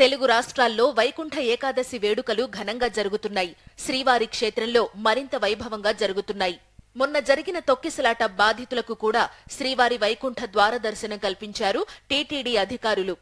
తెలుగు రాష్ట్రాల్లో వైకుంఠ ఏకాదశి వేడుకలు ఘనంగా జరుగుతున్నాయి. శ్రీవారి క్షేత్రంలో మరింత వైభవంగా జరుగుతున్నాయి. మొన్న జరిగిన తొక్కిసలాట బాధితులకు కూడా శ్రీవారి వైకుంఠ ద్వార దర్శనం కల్పించారు టీటీడీ అధికారులు.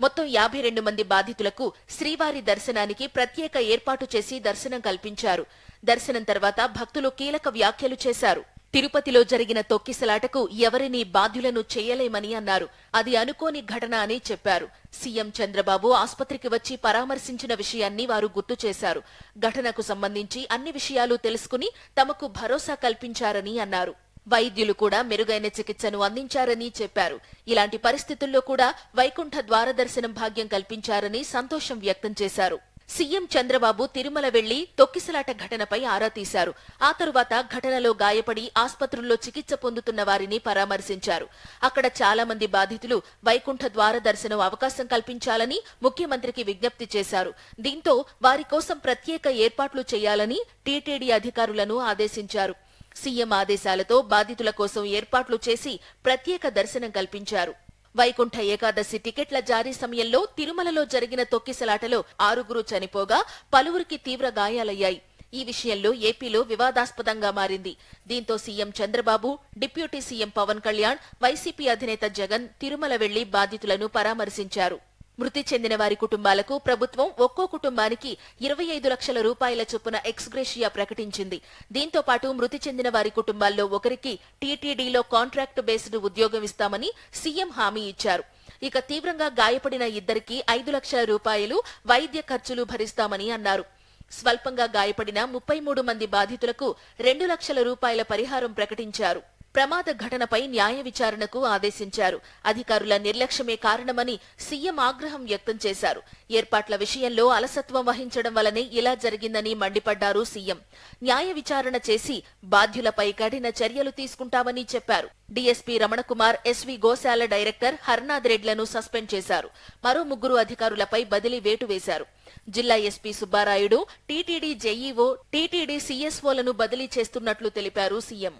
మొత్తం యాభై రెండు మంది బాధితులకు శ్రీవారి దర్శనానికి ప్రత్యేక ఏర్పాటు చేసి దర్శనం కల్పించారు. దర్శనం తర్వాత భక్తులు కీలక వ్యాఖ్యలు చేశారు. తిరుపతిలో జరిగిన తొక్కిసలాటకు ఎవరినీ బాధ్యులను చేయలేమని అన్నారు. అది అనుకోని ఘటన అని చెప్పారు. సీఎం చంద్రబాబు ఆసుపత్రికి వచ్చి పరామర్శించిన విషయాన్ని వారు గుర్తు చేశారు. ఘటనకు సంబంధించి అన్ని విషయాలు తెలుసుకుని తమకు భరోసా కల్పించారని అన్నారు. వైద్యులు కూడా మెరుగైన చికిత్సను అందించారని చెప్పారు. ఇలాంటి పరిస్థితుల్లో కూడా వైకుంఠ ద్వార దర్శనం భాగ్యం కల్పించారని సంతోషం వ్యక్తం చేశారు. సీఎం చంద్రబాబు తిరుమల వెళ్ళి తొక్కిసలాట ఘటనపై ఆరా తీశారు. ఆ తరువాత ఘటనలో గాయపడి ఆస్పత్రుల్లో చికిత్స పొందుతున్న వారిని పరామర్శించారు. అక్కడ చాలా మంది బాధితులు వైకుంఠ ద్వార దర్శనం అవకాశం కల్పించాలని ముఖ్యమంత్రికి విజ్ఞప్తి చేశారు. దీంతో వారి కోసం ప్రత్యేక ఏర్పాట్లు చేయాలని టీటీడీ అధికారులను ఆదేశించారు. సీఎం ఆదేశాలతో బాధితుల కోసం ఏర్పాట్లు చేసి ప్రత్యేక దర్శనం కల్పించారు. వైకుంఠ ఏకాదశి టికెట్ల జారీ సమయంలో తిరుమలలో జరిగిన తొక్కిసలాటలో ఆరుగురు చనిపోగా పలువురికి తీవ్ర గాయాలయ్యాయి. ఈ విషయంలో ఏపీలో వివాదాస్పదంగా మారింది. దీంతో CM Chandrababu deputy CM Pawan Kalyan YCP అధినేత జగన్ తిరుమల వెళ్ళి బాధితులను పరామర్శించారు. మృతి చెందిన వారి కుటుంబాలకు ప్రభుత్వం ఒక్కో కుటుంబానికి ఇరవై ఐదు లక్షల రూపాయల చొప్పున ఎక్స్గ్రేషియా ప్రకటించింది. దీంతో పాటు మృతి చెందిన వారి కుటుంబాల్లో ఒకరికి టీటీడీలో కాంట్రాక్ట్ బేస్డ్ ఉద్యోగం ఇస్తామని సీఎం హామీ ఇచ్చారు. ఇక తీవ్రంగా గాయపడిన ఇద్దరికి ఐదు లక్షల రూపాయలు వైద్య ఖర్చులు భరిస్తామని అన్నారు. స్వల్పంగా గాయపడిన ముప్పై మూడు మంది బాధితులకు రెండు లక్షల రూపాయల పరిహారం ప్రకటించారు. ప్రమాద ఘటనపై న్యాయ విచారణకు ఆదేశించారు. అధికారుల నిర్లక్ష్యమే కారణమని సీఎం ఆగ్రహం వ్యక్తం చేశారు. ఏర్పాట్ల విషయంలో అలసత్వం వహించడం వల్లనే ఇలా జరిగిందని మండిపడ్డారు సీఎం. న్యాయ విచారణ చేసి బాధ్యులపై కఠిన చర్యలు తీసుకుంటామని చెప్పారు. DSP Ramanakumar S V Goshala director Harnath రెడ్లను suspend చేశారు. మరో ముగ్గురు అధికారులపై బదిలీ వేటు వేశారు. జిల్లా SP Subbarayudu TTD JEO TTD సీఎస్ఓలను బదిలీ చేస్తున్నట్లు తెలిపారు సీఎం.